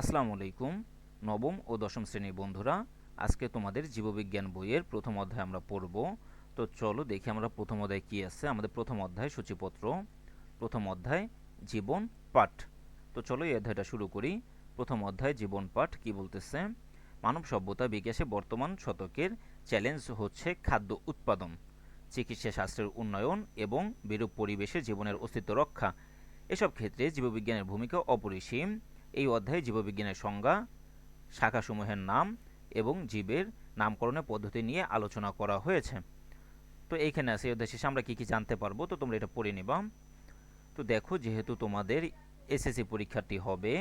আসসালামু আলাইকুম, নবম ও দশম শ্রেণির বন্ধুরা। আজকে তোমাদের জীববিজ্ঞান বইয়ের প্রথম অধ্যায় আমরা পড়ব। তো চলো দেখি আমরা প্রথম অধ্যায় কি আছে, আমাদের প্রথম অধ্যায় সূচিপত্র। প্রথম অধ্যায়, জীবন পাঠ। তো চলো এই অধ্যায়টা শুরু করি। প্রথম অধ্যায়, জীবন পাঠ কি বলতেছে? মানব সভ্যতা বিকাশে বর্তমান শতকের চ্যালেঞ্জ হচ্ছে খাদ্য উৎপাদন, চিকিৎসা শাস্ত্রের উন্নয়ন এবং বিরূপ পরিবেশে জীবনের অস্তিত্ব রক্ষা। এসব ক্ষেত্রে জীববিজ্ঞানের ভূমিকা অপরিসীম। এই অধ্যায়ে জীববিজ্ঞানের সংজ্ঞা, শাখাসমূহের নাম এবং জীবের নামকরণের পদ্ধতি নিয়ে আলোচনা করা হয়েছে। তো এইখানে আছে, এই অধ্যায় শেষে আমরা কী কী জানতে পারব, তো তোমরা এটা পড়ে নিবা। তো দেখো, যেহেতু তোমাদের এসএসসি পরীক্ষাটি হবে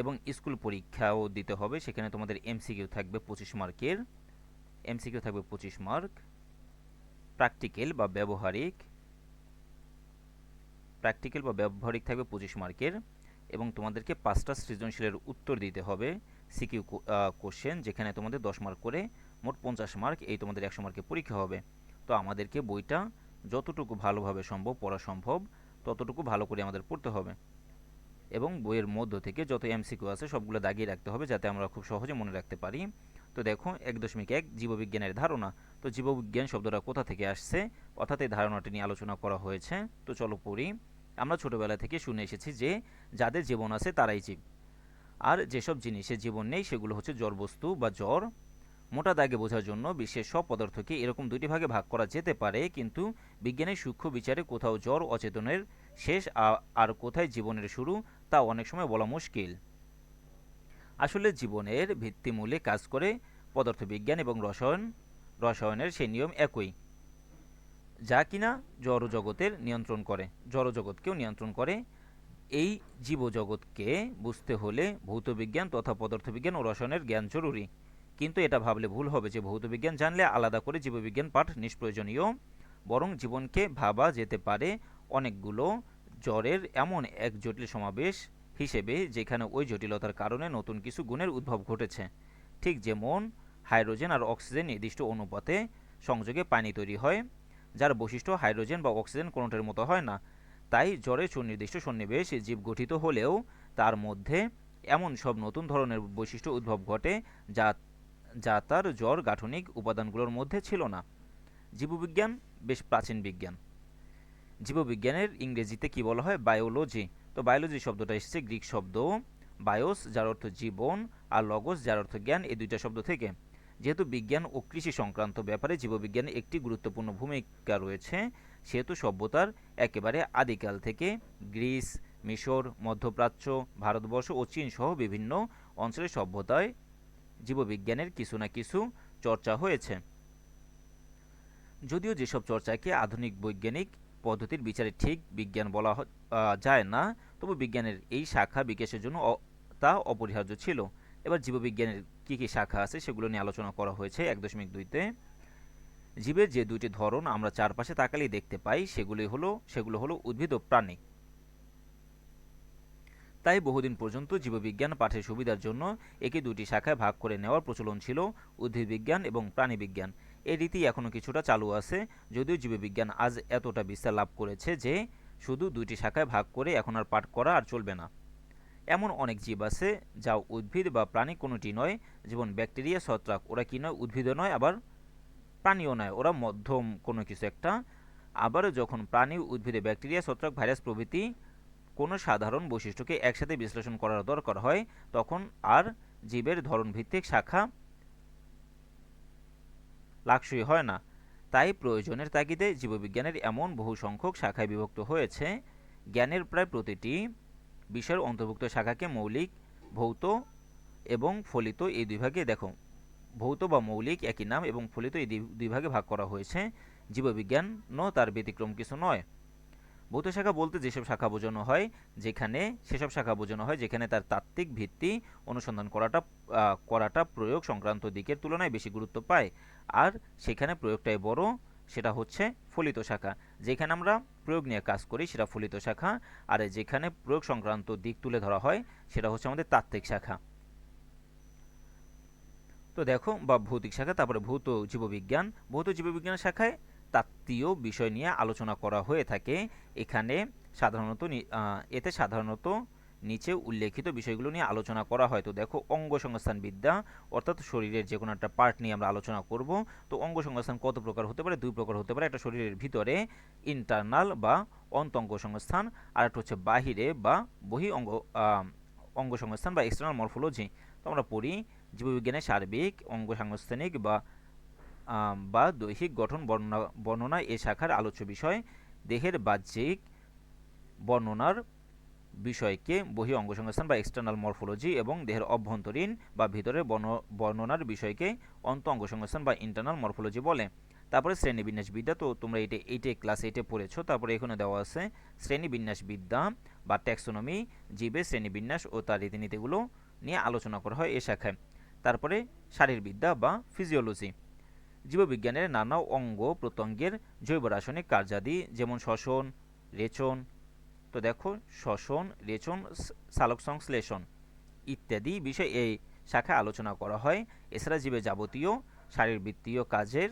এবং স্কুল পরীক্ষাও দিতে হবে, সেখানে তোমাদের এমসিকিউ থাকবে পঁচিশ মার্কের। এমসিকিউ থাকবে পঁচিশ মার্ক। প্র্যাকটিক্যাল বা ব্যবহারিক। প্র্যাকটিক্যাল বা ব্যবহারিক থাকবে পঁচিশ মার্কের। এবং তোমাদেরকে পাঁচটা সৃজনশীলের উত্তর দিতে হবে সিকিউ কোশ্চেন যেখানে তোমাদের দশ মার্ক করে মোট পঞ্চাশ মার্ক এই তোমাদের একশো মার্কের পরীক্ষা হবে। তো আমাদেরকে বইটা যতটুকু ভালোভাবে সম্ভব পড়া সম্ভব, ততটুকু ভালো করে আমাদের পড়তে হবে। এবং বইয়ের মধ্য থেকে যত এমসিকিউ আছে সবগুলো দাগিয়ে রাখতে হবে যাতে আমরা খুব সহজে মনে রাখতে পারি। তো দেখো, এক দশমিক এক জীববিজ্ঞানের ধারণা। তো জীববিজ্ঞান শব্দটা কোথা থেকে আসছে? অর্থাৎ এই ধারণাটি নিয়ে আলোচনা করা হয়েছে। তো চলো পড়ি। আমরা ছোটবেলা থেকে শুনে এসেছি যে যাদের জীবন আছে তারাই জীব। আর যেসব জিনিসের জীবন নেই সেগুলো হচ্ছে জড়বস্তু বা জ্বর। মোটা দাগে বোঝার জন্য বিশ্বের সব পদার্থকে এরকম দুটি ভাগে ভাগ করা যেতে পারে, কিন্তু বিজ্ঞানের সূক্ষ্ম বিচারে কোথাও জ্বর অচেতনের শেষ আর কোথায় জীবনের শুরু তা অনেক সময় বলা মুশকিল। আসলে জীবনের ভিত্তিমূলে কাজ করে পদার্থবিজ্ঞান এবং রসায়ন। রসায়নের সেই নিয়ম একই। যা কিনা জড়জগতের নিয়ন্ত্রণ করে। জড়জগৎকেও নিয়ন্ত্রণ করে। এই জীবজগৎকে বুঝতে হলে ভৌতবিজ্ঞান তথা পদার্থবিজ্ঞান ও রসায়নের জ্ঞান জরুরি। কিন্তু এটা ভাবলে ভুল হবে যে ভৌতবিজ্ঞান জানলে আলাদা করে জীববিজ্ঞান পাঠ নিষ্প্রয়োজনীয়, বরং জীবনকে ভাবা যেতে পারে অনেকগুলো জ্বরের এমন এক জটিল সমাবেশ হিসেবে যেখানে ওই জটিলতার কারণে নতুন কিছু গুণের উদ্ভব ঘটেছে। ঠিক যেমন হাইড্রোজেন আর অক্সিজেন নির্দিষ্ট অনুপাতে সংযোগে পানি তৈরি হয় যার বৈশিষ্ট্য হাইড্রোজেন বা অক্সিজেন কোনোটার মতো হয় না। তাই জ্বরের সুনির্দিষ্ট সন্নিবেশ জীব গঠিত হলেও তার মধ্যে এমন সব নতুন ধরনের বৈশিষ্ট্য উদ্ভব ঘটে যা যা তার জ্বর গাঠনিক উপাদানগুলোর মধ্যে ছিল না। জীববিজ্ঞান বেশ প্রাচীন বিজ্ঞান। জীববিজ্ঞানের ইংরেজিতে কি বলা হয়? বায়োলজি। তো বায়োলজি শব্দটা এসেছে গ্রিক শব্দ। বায়োস, যার অর্থ জীবন, আর লগোস, যার অর্থ জ্ঞান এই দুইটা শব্দ থেকে। যেহেতু বিজ্ঞান ও কৃষি সংক্রান্ত ব্যাপারে জীববিজ্ঞানের একটি গুরুত্বপূর্ণ ভূমিকা রয়েছে, সেহেতু সভ্যতার একেবারে আদিকাল থেকে গ্রিস, মিশর, মধ্যপ্রাচ্য, ভারতবর্ষ ও চীন সহ বিভিন্ন অঞ্চলের সভ্যতায় জীববিজ্ঞানের কিছু না কিছু চর্চা হয়েছে। যদিও যেসব চর্চাকে আধুনিক বৈজ্ঞানিক পদ্ধতির বিচারে ঠিক বিজ্ঞান বলা যায় না, তবু বিজ্ঞানের এই শাখা বিকাশের জন্য তা অপরিহার্য ছিল। এবার জীববিজ্ঞানের কী কী শাখা আছে সেগুলো নিয়ে আলোচনা করা হয়েছে এক দশমিক দুইতে। জীবের যে দুইটি ধরন আমরা চারপাশে তাকালেই দেখতে পাই, সেগুলি হলো, সেগুলো হলো উদ্ভিদ ও প্রাণী। তাই বহুদিন পর্যন্ত জীববিজ্ঞান পাঠের সুবিধার জন্য একে দুটি শাখায় ভাগ করে নেওয়ার প্রচলন ছিল উদ্ভিদবিজ্ঞান এবং প্রাণীবিজ্ঞান এই রীতি এখনও কিছুটা চালু আছে, যদিও জীববিজ্ঞান আজ এতটা বিস্তার লাভ করেছে যে শুধু দুইটি শাখায় ভাগ করে এখন আর পাঠ করা আর চলবে না। এমন অনেক জীব আছে যা উদ্ভিদ বা প্রাণী কোনোটি নয়। যেমন ব্যাকটেরিয়া, ছত্রাক, ওরা কি নয়? উদ্ভিদও নয়, আবার প্রাণীও নয়। ওরা মধ্যম কোনো কিছু একটা। আবার যখন প্রাণী, উদ্ভিদে ব্যাকটেরিয়া, ছত্রাক, ভাইরাস প্রভৃতি কোনো সাধারণ বৈশিষ্ট্যকে একসাথে বিশ্লেষণ করার দরকার হয়, তখন আর জীবের ধরনভিত্তিক শাখা লাকসই হয় না। তাই প্রয়োজনের তাগিদে জীববিজ্ঞানের এমন বহু সংখ্যক শাখায় বিভক্ত হয়েছে। জ্ঞানের প্রায় প্রতিটি বিষয়ের অন্তর্ভুক্ত শাখাকে মৌলিক, ভৌত এবং ফলিত এই দুই ভাগে দেখো। ভৌত বা মৌলিক একই নাম এবং ফলিত এই দুই- ভাগে ভাগ করা হয়েছে। জীববিজ্ঞানও তার ব্যতিক্রম কিছু নয়। ভৌত শাখা বলতে যেসব শাখা বোঝানো হয়, যেখানে সেসব শাখা বোঝানো হয়, যেখানে তার তাত্ত্বিক ভিত্তি অনুসন্ধান করাটা করাটা প্রয়োগ সংক্রান্ত দিকের তুলনায় বেশি গুরুত্ব পায়। আর সেখানে প্রয়োগটাই বড় সেটা হচ্ছে ফলিত শাখা। যেখানে আমরা প্রয়োগ নিয়ে কাজ করি সেটা ফলিত শাখা। আর যেখানে প্রয়োগ সংক্রান্ত দিক তুলে ধরা হয় সেটা হচ্ছে আমাদের তাত্ত্বিক শাখা। তো দেখো, বা ভৌতিক শাখা, তারপরে ভৌত জীববিজ্ঞান। ভৌত জীববিজ্ঞান শাখায় তাত্ত্বীয় বিষয় নিয়ে আলোচনা করা হয়ে থাকে। এখানে সাধারণত এতে সাধারণত নিচে উল্লেখিত বিষয়গুলো নিয়ে আলোচনা করা হয়। তো দেখো, অঙ্গ সংস্থান বিদ্যা, অর্থাৎ শরীরের যে কোনো একটা পার্ট নিয়ে আমরা আলোচনা করব। তো অঙ্গ সংস্থান কত প্রকার হতে পারে? দুই প্রকার হতে পারে। একটা শরীরের ভিতরে ইন্টারনাল বা অন্তঙ্গ সংস্থান, আর একটা হচ্ছে বাহিরে বা বহি অঙ্গ অঙ্গ সংস্থান বা এক্সটার্নাল মরফোলজি তো আমরা পড়ি জীববিজ্ঞানের সার্বিক, অঙ্গ সাংস্থানিক বা বা দৈহিক গঠন বর্ণনা বর্ণনা এ শাখার আলোচ্য বিষয়। দেহের বাহ্যিক বর্ণনার বিষয়কে বহি অঙ্গসংস্থান বা এক্সটার্নাল মরফোলজি এবং দেহের অভ্যন্তরীণ বা ভিতরের বর্ণ- বর্ণনার বিষয়কে অন্ত অঙ্গসংস্থান বা ইন্টারনাল মরফোলজি বলে। তারপরে শ্রেণীবিন্যাস বিদ্যা তো তোমরা এটা এইটে ক্লাস এইটে পড়েছো, তারপরে এখানে দেওয়া আছে শ্রেণীবিন্যাস বিদ্যা বা ট্যাক্সোনমি জীবের শ্রেণীবিন্যাস ও তার রীতিনীতিগুলো নিয়ে আলোচনা করা হয় এ শাখায়। তারপরে শারীরবিদ্যা বা ফিজিওলজি জীববিজ্ঞানের নানা অঙ্গ প্রত্যঙ্গের জৈব রাসায়নিক কার্যাদি, যেমন শ্বসন, রেচন তো দেখো শ্বসন রেচন সালোক সংশ্লেষণ ইত্যাদি বিষয় এই শাখায় আলোচনা করা হয়। এছাড়া জীবের যাবতীয় শারীরবৃত্তীয় কাজের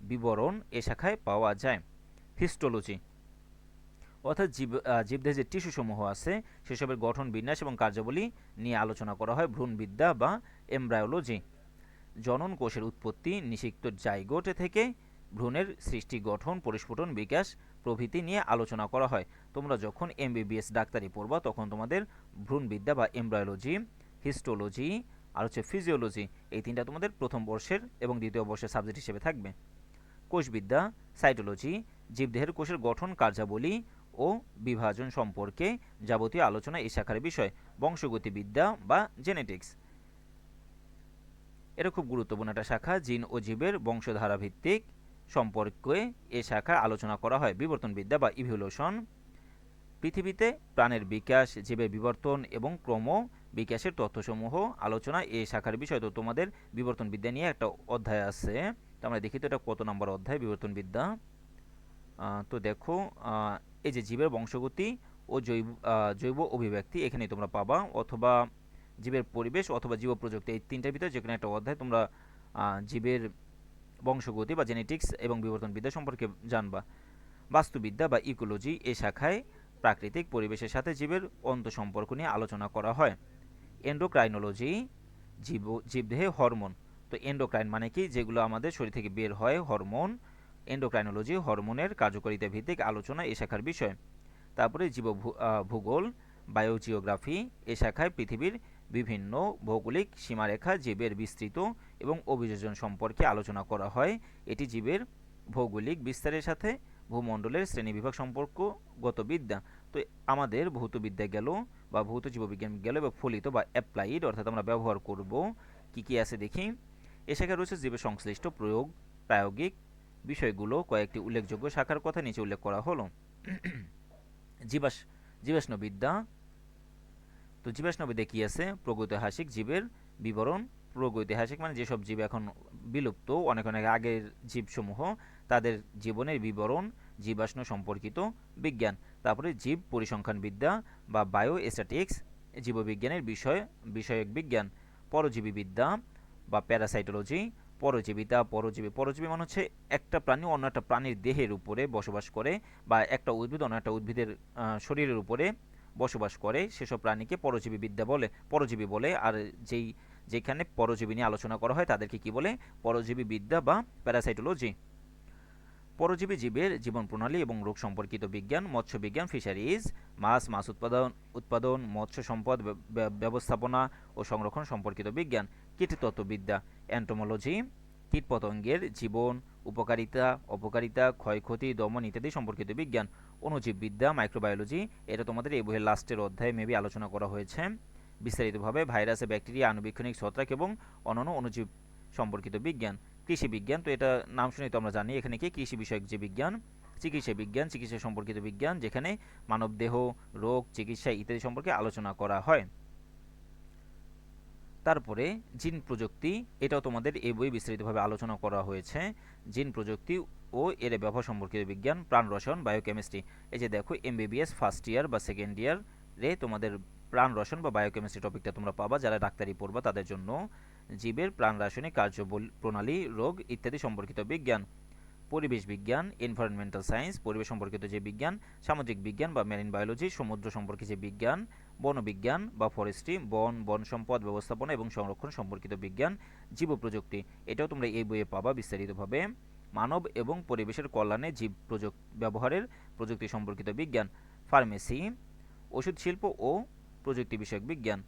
বিবরণ এ শাখায় পাওয়া যায়। হিস্টোলজি অর্থাৎ জীব আহ, জীবদেহের যে টিস্যুসমূহ আছে সেসবের গঠন বিন্যাস এবং কার্যাবলী নিয়ে আলোচনা করা হয় ভ্রূণবিদ্যা বা এমব্রায়োলজি। জনন কোষের উৎপত্তি নিষিক্ত জাইগোট থেকে ভ্রূণের সৃষ্টি, গঠন, পরিস্ফুটন, বিকাশ প্রভৃতি নিয়ে আলোচনা করা হয়। তোমরা যখন এমবিবিএস ডাক্তারি পড়বা, তখন তোমাদের ভ্রূণবিদ্যা বা এমব্রায়োলজি, হিস্টোলজি আর হচ্ছে ফিজিওলজি এই তিনটা তোমাদের প্রথম বর্ষের এবং দ্বিতীয় বর্ষের সাবজেক্ট হিসেবে থাকবে। কোষবিদ্যা, সাইটোলজি, জীবদেহের কোষের গঠন, কার্যাবলী ও বিভাজন সম্পর্কে যাবতীয় আলোচনা এই শাখার বিষয়। বংশগতিবিদ্যা বা জেনেটিক্স। এটা খুব গুরুত্বপূর্ণ একটা শাখা, জিন ও জীবের বংশধারা ভিত্তিক সম্পর্কে এ শাখায় আলোচনা করা হয়। বিবর্তনবিদ্যা বা ইভলিউশন পৃথিবীতে প্রাণের বিকাশ, জীবের বিবর্তন এবং ক্রম বিকাশের তথ্যসমূহ আলোচনা এই শাখার বিষয়। তো তোমাদের বিবর্তনবিদ্যা নিয়ে একটা অধ্যায় আছে। তো আমরা দেখি তো এটা কত নম্বর অধ্যায় বিবর্তনবিদ্যা? তো দেখো এই যে জীবের বংশগতি ও জৈব জৈব অভিব্যক্তি এখানে তোমরা পাবা। অথবা জীবের পরিবেশ অথবা জীব প্রযুক্তি এই তিনটার ভিতরে যে কোনো একটা অধ্যায় তোমরা জীবের বংশগতি বা জেনেটিক্স এবং বিবর্তনবিদ্যা সম্পর্কে জানবা। বাস্তুবিদ্যা বা ইকোলজি এই শাখায় প্রাকৃতিক পরিবেশের সাথে জীবের সম্পর্ক নিয়ে আলোচনা করা হয়। এন্ডোক্রাইনোলজি জীব, জীবদেহে হরমোন। তো এন্ডোক্রাইন মানে কি? যেগুলো আমাদের শরীর থেকে বের হয়, হরমোন। এন্ডোক্রাইনোলজি হরমোনের কার্যকারিতা ভিত্তিক আলোচনা এ শাখার বিষয়। তারপরে জীব ভূগোল বায়োজিওগ্রাফি এ শাখায় পৃথিবীর বিভিন্ন ভৌগোলিক সীমারেখা জীবের বিস্তৃত এবং অভিযোজন সম্পর্কে আলোচনা করা হয়। এটি জীবের ভৌগোলিক বিস্তারের সাথে ভূমণ্ডলের শ্রেণীবিভাগ সম্পর্কগত বিদ্যা তো আমাদের ভৌতবিদ্যা গেল বা ভৌত জীববিজ্ঞান গেল বা ফলিত বা অ্যাপ্লাইড অর্থাৎ আমরা ব্যবহার করব। কি কি আছে দেখি? এ শাখায় রয়েছে জীবের সংশ্লিষ্ট প্রয়োগ, প্রায়োগিক বিষয়গুলো, কয়েকটি উল্লেখযোগ্য শাখার কথা নিচে উল্লেখ করা হলো। জীবাশ জীবাশ্মবিদ্যা তো জীবাশ্মবিদ্যা কি আছে প্রগৈতিহাসিক জীবের বিবরণ। প্রগৈতিহাসিক মানে যেসব জীব এখন বিলুপ্ত, অনেক অনেক আগের জীবসমূহ, তাদের জীবনের বিবরণ, জীবাশ্ম সম্পর্কিত বিজ্ঞান। তারপরে জীব পরিসংখ্যান বিদ্যা বা বায়ো স্ট্যাটিক্স জীববিজ্ঞানের বিষয়, বিষয়ক বিজ্ঞান পরজীবী বিদ্যা বা প্যারাসাইটোলজি, পরজীবিতা, পরজীবী। পরজীবী মানে হচ্ছে একটা প্রাণী অন্য একটা প্রাণীর দেহের উপরে বসবাস করে বা একটা উদ্ভিদ অন্য একটা উদ্ভিদের শরীরের উপরে বসবাস করে, সেসব প্রাণীকে পরজীবী বিদ্যা বলে, পরজীবী বলে, আর যেই, যেখানে পরজীবী নিয়ে আলোচনা করা হয় তাদেরকে কি বলে? পরজীবী বিদ্যা বা প্যারাসাইটোলজি পরজীবী জীবের জীবন প্রণালী এবং রোগ সম্পর্কিত বিজ্ঞান, মৎস্য বিজ্ঞান ফিশারিজ মাছ মাছ উৎপাদন উৎপাদন, মৎস্য সম্পদ ব্য- ব্য- ব্যবস্থাপনা ও সংরক্ষণ সম্পর্কিত বিজ্ঞান, কীটতত্ত্ববিদ্যা অ্যান্টোমোলজি কীটপতঙ্গের জীবন উপকারিতা, অপকারিতা, ক্ষয়ক্ষতি, দমন ইত্যাদি সম্পর্কিত বিজ্ঞান, অণুজীববিদ্যা মাইক্রোবায়োলজি এটা তোমাদের এই বইয়ের লাস্টের অধ্যায়ে মেবি আলোচনা করা হয়েছে। বিস্তারিতভাবে ভাইরাসে ব্যাকটেরিয়া, আণুবীক্ষণিক ছত্রাক এবং অন্যান্য অণুজীব সম্পর্কিত বিজ্ঞান। কৃষি বিজ্ঞান, তো এটা নাম শুনে তো আমরা জানি, এখানে কি? কৃষি বিষয়ক যে বিজ্ঞান, চিকিৎসা বিজ্ঞান, চিকিৎসা সম্পর্কিত বিজ্ঞান, যেখানে মানবদেহ, রোগ, চিকিৎসা ইত্যাদি সম্পর্কে আলোচনা করা হয়। তারপরে জিন প্রযুক্তি, এটাও তোমাদের এই বই বিস্তারিতভাবে আলোচনা করা হয়েছে। জিন প্রযুক্তি ও এর ব্যবহার সম্পর্কিত বিজ্ঞান, প্রাণ রসায়ন বায়োকেমিস্ট্রি এই যে দেখো এমবিবিএস ফার্স্ট ইয়ার বা সেকেন্ড ইয়ার তোমাদের প্রাণ রসায়ন বা বায়োকেমিস্ট্রি টপিকটা তোমরা পাবা, যারা ডাক্তারি পড়বা তাদের জন্য জীবের প্রাণ রাসায়নিক কার্য প্রণালী, রোগ ইত্যাদি সম্পর্কিত বিজ্ঞান। পরিবেশ বিজ্ঞান এনভায়রনমেন্টাল সায়েন্স পরিবেশ সম্পর্কিত যে বিজ্ঞান, সামুদ্রিক বিজ্ঞান বা মেরিন বায়োলজি সমুদ্র সম্পর্কে যে বিজ্ঞান বনবিজ্ঞান বা ফরেস্ট্রি বন বন সম্পদ ব্যবস্থাপনা এবং সংরক্ষণ সম্পর্কিত বিজ্ঞান জীব প্রযুক্তি এটাও তোমরা এই বইয়ে পাবা বিস্তারিতভাবে। মানব এবং পরিবেশের কল্যাণে জীব প্রযুক্তি ব্যবহারের প্রযুক্তি সম্পর্কিত বিজ্ঞান। ফার্মেসি ওষুধ শিল্প ও প্রযুক্তি বিষয়ক বিজ্ঞান।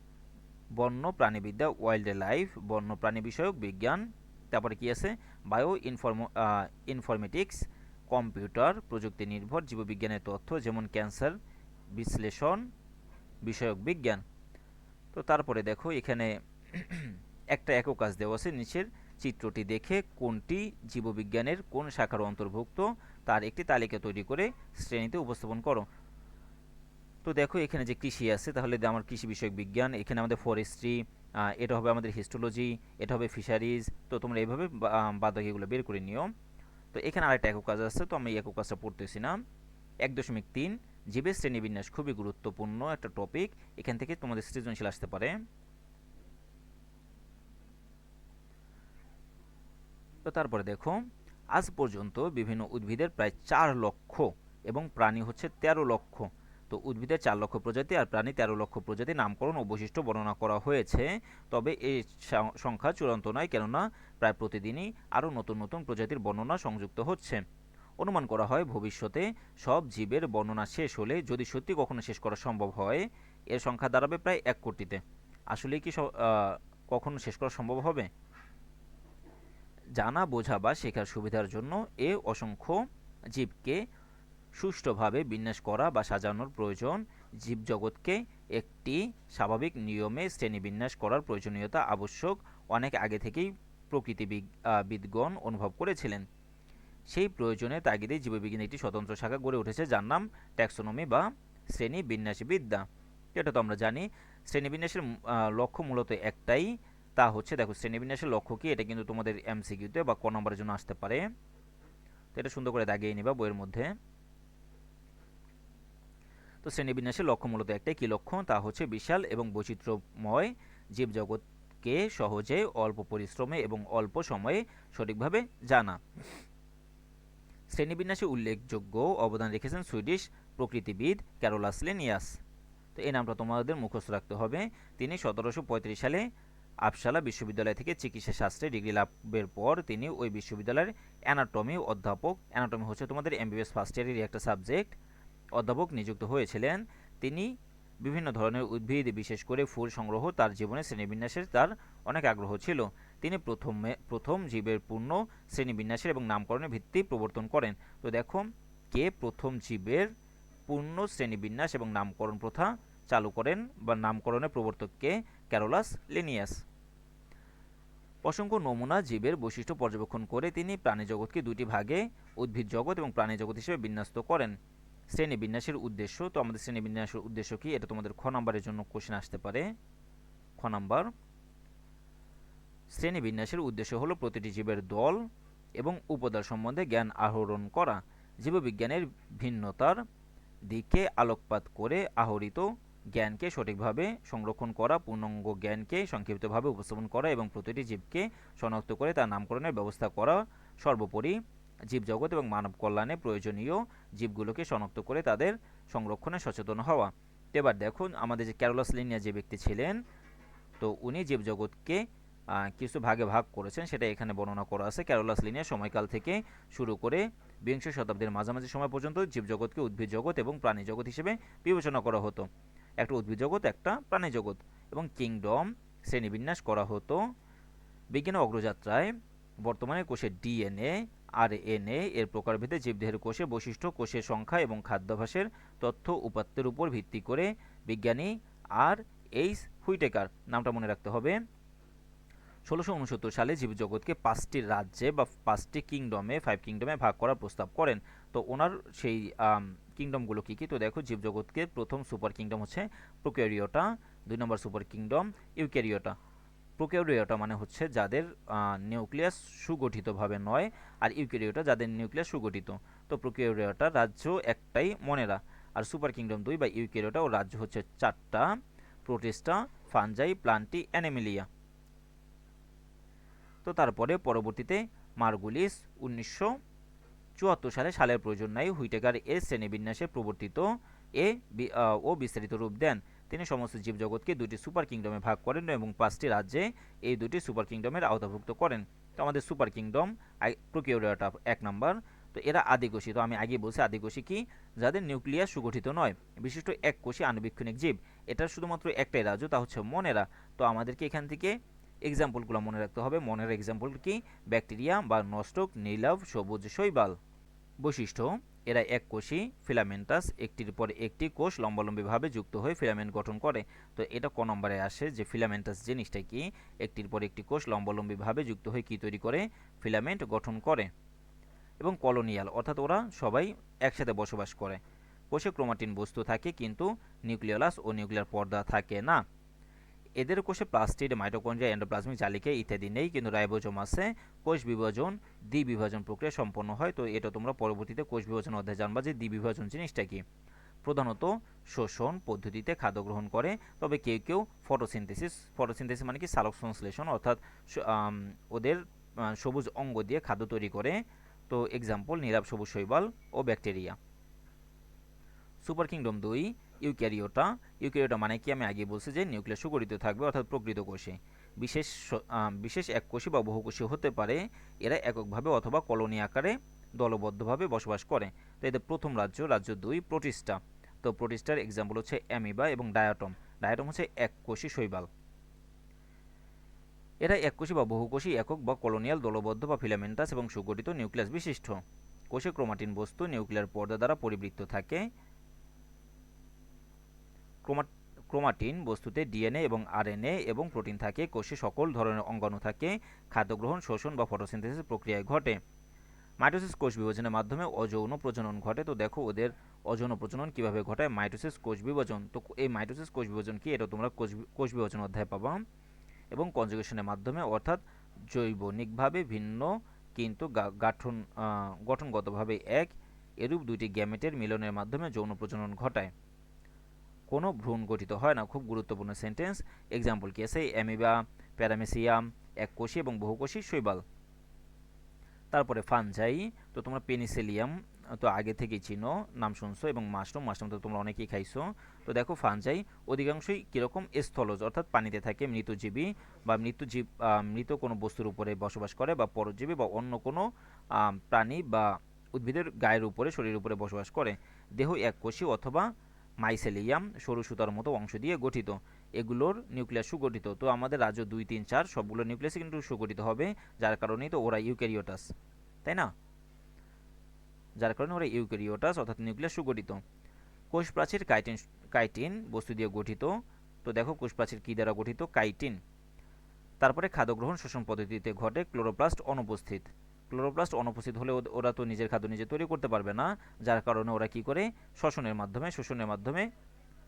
বন্য প্রাণীবিদ্যা ওয়াইল্ড লাইফ বন্য প্রাণী বিষয়ক বিজ্ঞান। তারপরে কি আছে? বায়ো ইনফর্ম ইনফরমেটিক্স কম্পিউটার প্রযুক্তি নির্ভর জীববিজ্ঞানের তথ্য যেমন ক্যান্সার বিশ্লেষণ বিষয়ক বিজ্ঞান। তো তারপরে দেখো, এখানে একটা একক কাজ দেওয়া আছে নিচের চিত্রটি দেখে কোনটি জীববিজ্ঞানের কোন শাখার অন্তর্ভুক্ত, তার একটি তালিকা তৈরি করে শ্রেণীতে উপস্থাপন করো। তো দেখো, এখানে যে কৃষি আছে, তাহলে আমার কৃষি বিষয়ক বিজ্ঞান, এখানে আমাদের ফরেস্ট্রি এটা হবে আমাদের হিস্টোলজি এটা হবে ফিশারিজ তো তোমরা এইভাবে বাদবাকিগুলো বের করে নিও। তো এখানে আরেকটা একক কাজ আছে, তো আমি একক কাজটা পড়তেছি না। এক দশমিক তিন জীবের শ্রেণীবিন্যাস খুবই গুরুত্বপূর্ণ একটা টপিক এখান থেকে তোমাদের সৃজনশীল আসতে পারে। তো তারপরে দেখো, আজ পর্যন্ত বিভিন্ন উদ্ভিদের প্রায় চার লক্ষ এবং প্রাণী হচ্ছে তেরো লক্ষ। তো উদ্ভিদের চার লক্ষ প্রজাতি আর প্রাণী তেরো লক্ষ প্রজাতি নামকরণ ও বৈশিষ্ট্য বর্ণনা করা হয়েছে। তবে এই সংখ্যা চূড়ান্ত নয়, কেননা প্রায় প্রতিদিনই আরও নতুন নতুন প্রজাতির বর্ণনা সংযুক্ত হচ্ছে। অনুমান করা হয় ভবিষ্যতে সব জীবের বর্ণনা শেষ হলে যদি সত্যি কখনো শেষ করা সম্ভব হয়, এর সংখ্যা দাঁড়াবে প্রায় এক কোটিতে। আসলে কি কখনো শেষ করা সম্ভব হবে? জানা, বোঝা বা শেখার সুবিধার জন্য এ অসংখ্য জীবকে সুষ্ঠুভাবে বিন্যাস করা বা সাজানোর প্রয়োজন। জীবজগৎকে একটি স্বাভাবিক নিয়মে শ্রেণীবিন্যাস করার প্রয়োজনীয়তা আবশ্যক। অনেক আগে থেকেই প্রকৃতিবিদগণ অনুভব করেছিলেন। সেই প্রয়োজনে তাগিদে জীববিজ্ঞানের একটি স্বতন্ত্র শাখা গড়ে উঠেছে যার নাম ট্যাক্সোনমি বা শ্রেণি বিন্যাসবিদ্যা এটা তো আমরা জানি। শ্রেণীবিন্যাসের লক্ষ্য মূলত একটাই। তা হচ্ছে, দেখো, শ্রেণীবিন্যাসের লক্ষ্য কি? এটা কিন্তু তোমাদের এমসিকিউতে বা ক নম্বরের জন্য আসতে পারে। তো এটা সুন্দর করে দাগিয়ে নিবা বইয়ের মধ্যে। তো শ্রেণীবিন্যাসের লক্ষ্য মূলত একটাই। কী লক্ষ্য? তা হচ্ছে বিশাল এবং বৈচিত্র্যময় জীবজগৎকে সহজে, অল্প পরিশ্রমে এবং অল্প সময়ে সঠিকভাবে জানা। শ্রেণীবিন্যাসে উল্লেখযোগ্য অবদান রেখেছেন সুইডিশ প্রকৃতিবিদ ক্যারোলাস লেনিয়াস তো এই নামটা তোমাদের মুখস্থ রাখতে হবে। তিনি সতেরোশো পঁয়ত্রিশ সালে আপসালা বিশ্ববিদ্যালয় থেকে চিকিৎসা শাস্ত্রে ডিগ্রি লাভের পর তিনি ওই বিশ্ববিদ্যালয়ের অ্যানাটমি অধ্যাপক, অ্যানাটমি হচ্ছে তোমাদের এমবিবিএস ফার্স্ট ইয়ারের একটা সাবজেক্ট, অধ্যাপক নিযুক্ত হয়েছিলেন। তিনি বিভিন্ন ধরনের উদ্ভিদ, বিশেষ করে ফুল সংগ্রহ, তার জীবনে শ্রেণীবিন্যাসের তার অনেক আগ্রহ ছিল। তিনি প্রথমে, প্রথম জীবের পূর্ণ শ্রেণীবিন্যাসের এবং নামকরণের ভিত্তি প্রবর্তন করেন। তো দেখো, কে প্রথম জীবের পূর্ণ শ্রেণীবিন্যাস এবং নামকরণ প্রথা চালু করেন বা নামকরণের প্রবর্তককে ক্যারোলাস লিনিয়াস। অসংখ্য নমুনা জীবের বৈশিষ্ট্য পর্যবেক্ষণ করে তিনি প্রাণীজগৎকে দুটি ভাগে, উদ্ভিদ জগৎ এবং প্রাণী জগৎ হিসেবে বিন্যস্ত করেন। শ্রেণি বিন্যাসের উদ্দেশ্য, তো আমাদের শ্রেণি বিন্যাসের উদ্দেশ্য কি? এটা তোমাদের খ নাম্বারের জন্য কোশ্চেন আসতে পারে। খ নাম্বার শ্রেণি বিন্যাসের উদ্দেশ্য হলো প্রতিটি জীবের দল এবং উপদল সম্বন্ধে জ্ঞান আহরণ করা। জীববিজ্ঞানের ভিন্নতার দিকে আলোকপাত করে আহরিত জ্ঞানকে সঠিকভাবে সংরক্ষণ করা, পূর্ণাঙ্গ জ্ঞানকে সংক্ষিপ্তভাবে উপস্থাপন করা এবং প্রতিটি জীবকে শনাক্ত করে তার নামকরণের ব্যবস্থা করা। সর্বোপরি জীবজগৎ এবং মানব কল্যাণে প্রয়োজনীয় জীবগুলোকে শনাক্ত করে তাদের সংরক্ষণে সচেতন হওয়া। এবার দেখুন, আমাদের যে ক্যারোলাস লিনিয়া যে ব্যক্তি ছিলেন, তো উনি জীবজগৎকে কিছু ভাগে ভাগ করেছেন, সেটা এখানে বর্ণনা করা আছে। ক্যারোলাস লিনিয়া সময়কাল থেকে শুরু করে বিংশ শতাব্দীর মাঝামাঝি সময় পর্যন্ত জীবজগৎকে উদ্ভিদ জগৎ এবং প্রাণী জগৎ হিসেবে বিবেচনা করা হতো। একটা উদ্ভিদ জগৎ, একটা প্রাণী জগৎ এবং কিংডম শ্রেণীবিন্যাস করা হতো। বিজ্ঞানের অগ্রযাত্রায় বর্তমানে কোষের ডিএনএ আর এনএ এর প্রকারভেদে জীবদেহের কোষে বৈশিষ্ট্য, কোষের সংখ্যা এবং খাদ্যাভ্যাসের তথ্য উপাত্তের উপর ভিত্তি করে বিজ্ঞানী আর এইস হুইটেকার, নামটা মনে রাখতে হবে ষোলোশো উনসত্তর সালে জীবজগৎকে পাঁচটি রাজ্যে বা পাঁচটি কিংডমে ফাইভ কিংডমে ভাগ করার প্রস্তাব করেন। তো ওনার সেই কিংডমগুলো কী কী? তো দেখো, জীবজগৎকে প্রথম সুপার কিংডম হচ্ছে প্রোক্যারিওটা, দুই নম্বর সুপার কিংডম ইউক্যারিওটা। প্রোক্যারিওটা মানে হচ্ছে যাদের নিউক্লিয়াস সুগঠিতভাবে নয় আর ইউক্যারিওটা যাদের নিউক্লিয়াস সুগঠিত। তো প্রোক্যারিওটা রাজ্য একটাই মনেরা আর সুপার কিংডম দুই বা ইউক্যারিওটা ও রাজ্য হচ্ছে চারটা প্রোটেস্টা ফানজাই প্লান্টি, অ্যানিমিলিয়া। তো তারপরে পরবর্তীতে মার্গুলিস উনিশশো চুয়াত্তর সালে সালের প্রয়োজন নাই হুইটেকার এর শ্রেণীবিন্যাসে প্রবর্তিত এ ও বিস্তারিত রূপ দেন। তিনি সমস্ত জীবজগৎকে দুটি সুপার কিংডমে ভাগ করেন এবং পাঁচটি রাজ্যে এই দুটি সুপার কিংডমের আওতাভুক্ত করেন। তো আমাদের সুপার কিংডম প্রোকিওরিয়াটা এক নাম্বার। তো এরা আদিকোষী। তো আমি আগে বলছি আদিকোষী কি? যাদের নিউক্লিয়াস সুগঠিত নয়। বিশিষ্ট এক কোষী আণুবীক্ষণিক জীব। এটা শুধুমাত্র একটাই রাজ্য, তা হচ্ছে মনেরা। তো আমাদেরকে এখান থেকে এক্সাম্পলগুলো মনে রাখতে হবে। মনের এক্সাম্পল কি? ব্যাকটেরিয়া বা নষ্টক নীলাভ, সবুজ, শৈবাল। বৈশিষ্ট্য, এরা এক কোষী ফিলামেন্টাস একটির পর একটি কোষ লম্বালম্বিভাবে যুক্ত হয়ে ফিলামেন্ট গঠন করে। তো এটা ক নম্বরে আসে যে ফিলামেন্টাস জিনিসটা কি? একটির পর একটি কোষ লম্বালম্বিভাবে যুক্ত হয়ে কি তৈরি করে? ফিলামেন্ট গঠন করে। এবং কলোনিয়াল অর্থাৎ ওরা সবাই একসাথে বসবাস করে। কোষে ক্রোমাটিন বস্তু থাকে কিন্তু নিউক্লিয়ালাস ও নিউক্লিয়ার পর্দা থাকে না। এদের কোষে প্লাস্টিড, মাইটোকন্ড্রিয়া, এন্ডোপ্লাজমিক জালিকা ইত্যাদি নেই, কিন্তু রাইবোজোম আছে, কোষ বিভাজন, দ্বিবিভাজন প্রক্রিয়া সম্পন্ন হয়। তো এটা তোমরা পরবর্তীতে কোষ বিভাজন অধ্যায় জানবা যে দ্বিবিভাজন জিনিসটা কি। প্রধানত শোষণ পদ্ধতিতে খাদ্য গ্রহণ করে, তবে কেউ কেউ ফটোসিনথেসিস ফটোসিনথেসিস মানে কি? সালোক সংশ্লেষণ, অর্থাৎ ওদের সবুজ অঙ্গ দিয়ে খাদ্য তৈরি করে। তো এক্সাম্পল নীরব সবুজ শৈবাল ও ব্যাকটেরিয়া। সুপার কিংডম দুই ইউক্যারিওটা ইউক্যারিওটা মানে কি? আমি আগে বলছি যে নিউক্লিয়াস সুগঠিত থাকবে অর্থাৎ প্রকৃত কোষে। বিশেষ বিশেষ এককোষী বা বহুকোষী হতে পারে, এরা এককভাবে অথবা কলোনি আকারে দলবদ্ধভাবে বসবাস করে। তো এদের প্রথম রাজ্য রাজ্য দুই, প্রোটিস্টা। তো প্রোটিস্টার এক্সাম্পল হচ্ছে অ্যামিবা এবং ডায়াটম। ডায়াটম হচ্ছে এককোষী শৈবাল। এরা এককোষী বা বহুকোষী একক বা কলোনিয়াল, দলবদ্ধ বা ফিলামেন্টাস এবং সুগঠিত নিউক্লিয়াস বিশিষ্ট। কোষে ক্রোমাটিন বস্তু নিউক্লিয়ার পর্দা দ্বারা পরিবৃত্ত থাকে। ক্রোমা- ক্রোমাটিন বস্তুতে ডিএনএ এবং আরএনএ এবং প্রোটিন থাকে। কোষে সকল ধরনের অঙ্গাণু থাকে। খাদ্য গ্রহণ শোষণ বা ফটোসিনথেসিস প্রক্রিয়ায় ঘটে। মাইটোসিস কোষ বিভাজনের মাধ্যমে অযৌন প্রজনন ঘটে। তো দেখো ওদের অযৌন প্রজনন কীভাবে ঘটায়? মাইটোসিস কোষ বিভাজন। তো এই মাইটোসিস কোষ বিভাজন কি? এটা তোমরা কোষ কোষ বিভাজন অধ্যায় পাবা। এবং কনজুগেশনের মাধ্যমে অর্থাৎ জৈবনিকভাবে ভিন্ন কিন্তু গাঠন গঠনগতভাবে এক। এরূপ দুইটি গ্যামেটের মিলনের মাধ্যমে যৌন প্রজনন ঘটায়। কোনো ভ্রূণ গঠিত হয় না। খুব গুরুত্বপূর্ণ সেন্টেন্স এক্সাম্পল কি আছে? অ্যামিবা প্যারামেসিয়াম এককোষী এবং বহুকোষী শৈবাল। তারপরে ফানজাই তো তোমরা পেনিসিলিয়াম তো আগে থেকেই চিনো নাম শুনছো এবং মাশরুম মাশরুম তো তোমরা অনেকেই খাইছো। তো দেখো ফানজাই অধিকাংশই কীরকম স্থলজ অর্থাৎ পানিতে থাকে মৃতজীবী বা মৃত্যুজীব আহ, মৃত কোনো বস্তুর উপরে বসবাস করে বা পরজীবী বা অন্য কোনো প্রাণী বা উদ্ভিদের গায়ের উপরে শরীরের উপরে বসবাস করে। দেহ এককোষী অথবা মাইসেলিয়াম সরু সুতার মতো অংশ দিয়ে গঠিত। এগুলোর নিউক্লিয়াস সুগঠিত। তো আমাদের রাজ্য দুই, তিন, চার, সবগুলো নিউক্লিয়াস কিন্তু সুগঠিত হবে, যার কারণেই তো ওরা ইউক্যারিওটাস, তাই না? যার কারণে ওরা ইউক্যারিওটাস, অর্থাৎ নিউক্লিয়াস সুগঠিত। কোষ প্রাচীর কাইটিন কাইটিন বস্তু দিয়ে গঠিত। তো দেখো কোষ প্রাচীর কী দ্বারা গঠিত? কাইটিন তারপরে খাদ্য গ্রহণ শোষণ পদ্ধতিতে ঘটে ক্লোরোপ্লাস্ট অনুপস্থিত। ক্লোরোপ্লাস্ট অনুপস্থিত হলে ওরা তো নিজের খাদ্য নিজে তৈরি করতে পারবে না, যার কারণে ওরা কি করে? শ্বসনের মাধ্যমে, শোষণের মাধ্যমে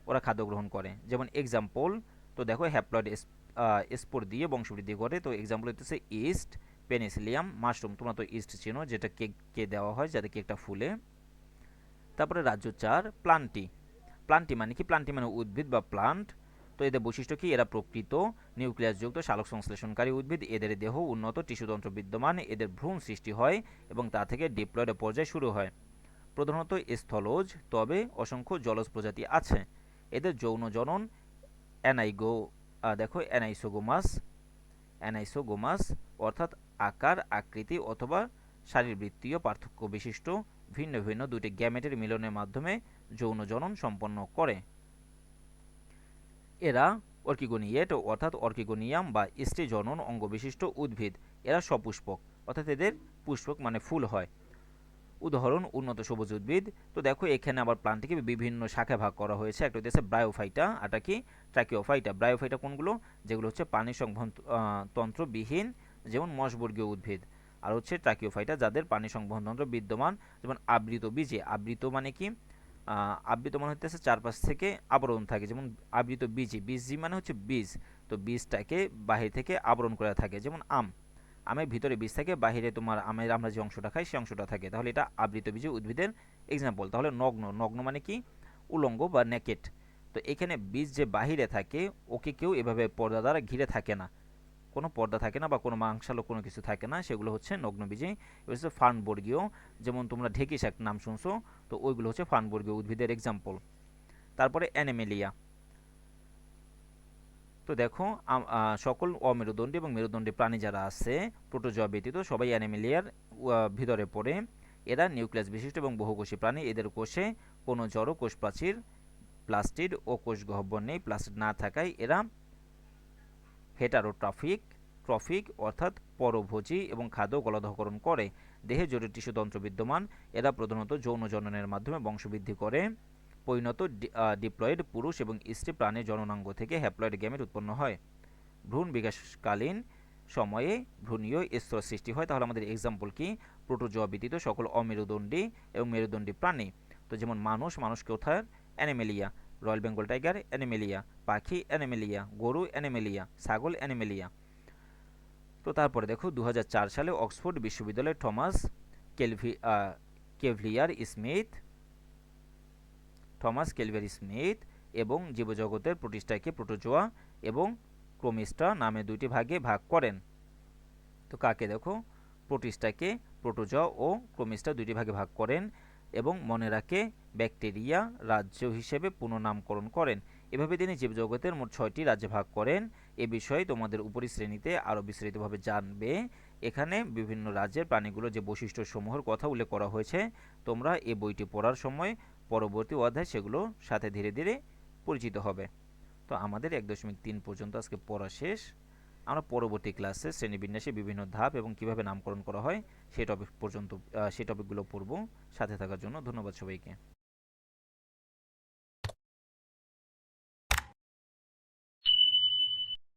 ওরা খাদ্য গ্রহণ করে। যেমন এক্সাম্পল তো দেখো হ্যাপ্লয়েড স্পোর দিয়ে বংশবৃদ্ধি করে। তো এক্সাম্পল হচ্ছে ইস্ট পেনিসিলিয়াম মাশরুম তোমরা তো ইস্ট চেনো, যেটা কেককে দেওয়া হয়, যাতে কেকটা ফুলে। তারপরে রাজ্য চার প্লান্টি প্লান্টি মানে কি? প্লান্টি মানে উদ্ভিদ বা প্লান্ট এদের বৈশিষ্ট্য কি? এরা প্রকৃত নিউক্লিয়াসযুক্ত সালোক সংশ্লেষণকারী উদ্ভিদ। এদের দেহ উন্নত, টিস্যুতন্ত্র বিদ্যমান, এদের ভ্রূণ সৃষ্টি হয় এবং তা থেকে ডিপ্লয়েড পর্যায় শুরু হয়। প্রধানত স্থলজ, তবে অসংখ্য জলজ প্রজাতি আছে। এদের যৌন জনন, অ্যানাইগো দেখো, অ্যানাইসোগোমাস অ্যানাইসোগোমাস অর্থাৎ আকার, আকৃতি অথবা শারীরবৃত্তীয় পার্থক্য বিশিষ্ট ভিন্ন ভিন্ন দুটি গ্যামেটের মিলনের মাধ্যমে যৌন জনন সম্পন্ন করে। এরা অর্কিগোনিয়েট অর্থাৎ অর্কিগোনিয়াম বা স্ত্রী জনন অঙ্গবিশিষ্ট উদ্ভিদ। এরা সপুষ্পক, অর্থাৎ এদের পুষ্পক মানে ফুল হয়। উদাহরণ, উন্নত সবুজ উদ্ভিদ। তো দেখো, এখানে আবার প্লান্টটিকে বিভিন্ন শাখায় ভাগ করা হয়েছে। একটা হচ্ছে ব্রায়োফাইটা আটা কি? ট্রাকিওফাইটা। ব্রায়োফাইটা কোনগুলো? যেগুলো হচ্ছে পানি সংবহন তন্ত্রবিহীন যেমন মশবর্গীয় উদ্ভিদ। আর হচ্ছে ট্রাকিওফাইটা, যাদের পানি সংবহন তন্ত্র বিদ্যমান, যেমন আবৃত বীজে। আবৃত মানে কি? আবৃত মানে হচ্ছে চারপাশ থেকে আবরণ থাকে। যেমন আবৃত বীজে, বীজি মানে হচ্ছে বীজ। তো বীজটাকে বাহির থেকে আবরণ করে থাকে। যেমন আম। আমের ভিতরে বীজ থাকে, বাহিরে তোমার আমের আমরা যে অংশটা খাই সেই অংশটা থাকে। তাহলে এটা আবৃত বীজ উদ্ভিদের এক্সাম্পল তাহলে নগ্ন নগ্ন মানে কি? উলঙ্গ বা নেকেট তো এখানে বীজ যে বাহিরে থাকে, ওকে কেউ এভাবে পর্দা দ্বারা ঘিরে থাকে না। কোনো পর্দা থাকে না বা কোনো মাংসালো কোনো কিছু থাকে না, সেগুলো হচ্ছে নগ্নবীজী হচ্ছে ফার্নবর্গীয় যেমন তোমরা ঢেকিস একটা নাম শুনছো, তো ওইগুলো হচ্ছে ফার্নবর্গীয় উদ্ভিদের এক্সাম্পল তারপরে অ্যানিমেলিয়া। তো দেখো সকল অমেরুদণ্ডী এবং মেরুদণ্ডী প্রাণী যারা আছে, প্রোটোজোয়া ব্যতীত সবাই অ্যানিমেলিয়ার ভিতরে পড়ে। এরা নিউক্লিয়াস বিশিষ্ট এবং বহুকোষী প্রাণী। এদের কোষে কোনো জড় কোষ প্রাচীর প্লাস্টিড ও কোষ গহ্বর নেই, প্লাস্টিড না থাকায় এরা হেটারোট্রফিক ট্রফিক অর্থাৎ পরভোজী এবং খাদ্য গলদহকরণ করে। দেহে জটিল টিস্যুতন্ত্র বিদ্যমান, এরা প্রধানত যৌন জননের মাধ্যমে বংশবৃদ্ধি করে। পরিণত ডিপ্লয়েড পুরুষ এবং স্ত্রী প্রাণীর জননাঙ্গ থেকে হ্যাপ্লয়েড গ্যামেট উৎপন্ন হয়। ভ্রূণ বিকাশকালীন সময়ে ভ্রূণীয় স্তর সৃষ্টি হয়। তাহলে আমাদের এক্সাম্পল কি? প্রোটোজোয়া ব্যতীত সকল অমেরুদণ্ডী এবং মেরুদণ্ডী প্রাণী। তো যেমন মানুষ মানুষ কোথায়? Animalia. Royal Bengal tiger, animalia, পাখি, অ্যানিমেলিয়া, গরু, অ্যানিমেলিয়া, ছাগল, অ্যানিমেলিয়া। তো তারপরে দেখো দু সালে অক্সফোর্ড বিশ্ববিদ্যালয়ে Thomas কেলভি cavalier Smith, Thomas cavalier Smith এবং জীবজগতের প্রতিষ্ঠাকে প্রোটোজোয়া এবং ক্রোমিস্টা নামে দুইটি ভাগে ভাগ করেন। তো কাকে দেখো? প্রোটিস্টাকে প্রোটোজোয়া ও ক্রোমিস্টা দুইটি ভাগে ভাগ করেন। এবং মনেরাকে ব্যাকটেরিয়া রাজ্য হিসেবে পুনঃনামকরণ করেন। এভাবে তিনি জীবজগতের মোট ছয়টি রাজ্যে ভাগ করেন। এ বিষয়ে তোমাদের উপরি শ্রেণীতে আরও বিস্তারিতভাবে জানবে। এখানে বিভিন্ন রাজ্যের প্রাণীগুলো যে বৈশিষ্ট্যসমূহের কথা উল্লেখ করা হয়েছে, তোমরা এ বইটি পড়ার সময় পরবর্তী অধ্যায় সেগুলো সাথে ধীরে ধীরে পরিচিত হবে। তো আমাদের এক দশমিক তিন পর্যন্ত আজকে পড়া শেষ। আমরা পরবর্তী ক্লাসে শ্রেণীবিন্যাসে বিভিন্ন ধাপ এবং কীভাবে নামকরণ করা হয় সেই টপিক পর্যন্ত সেই টপিকগুলো পড়ব। সাথে থাকার জন্য ধন্যবাদ সবাইকে।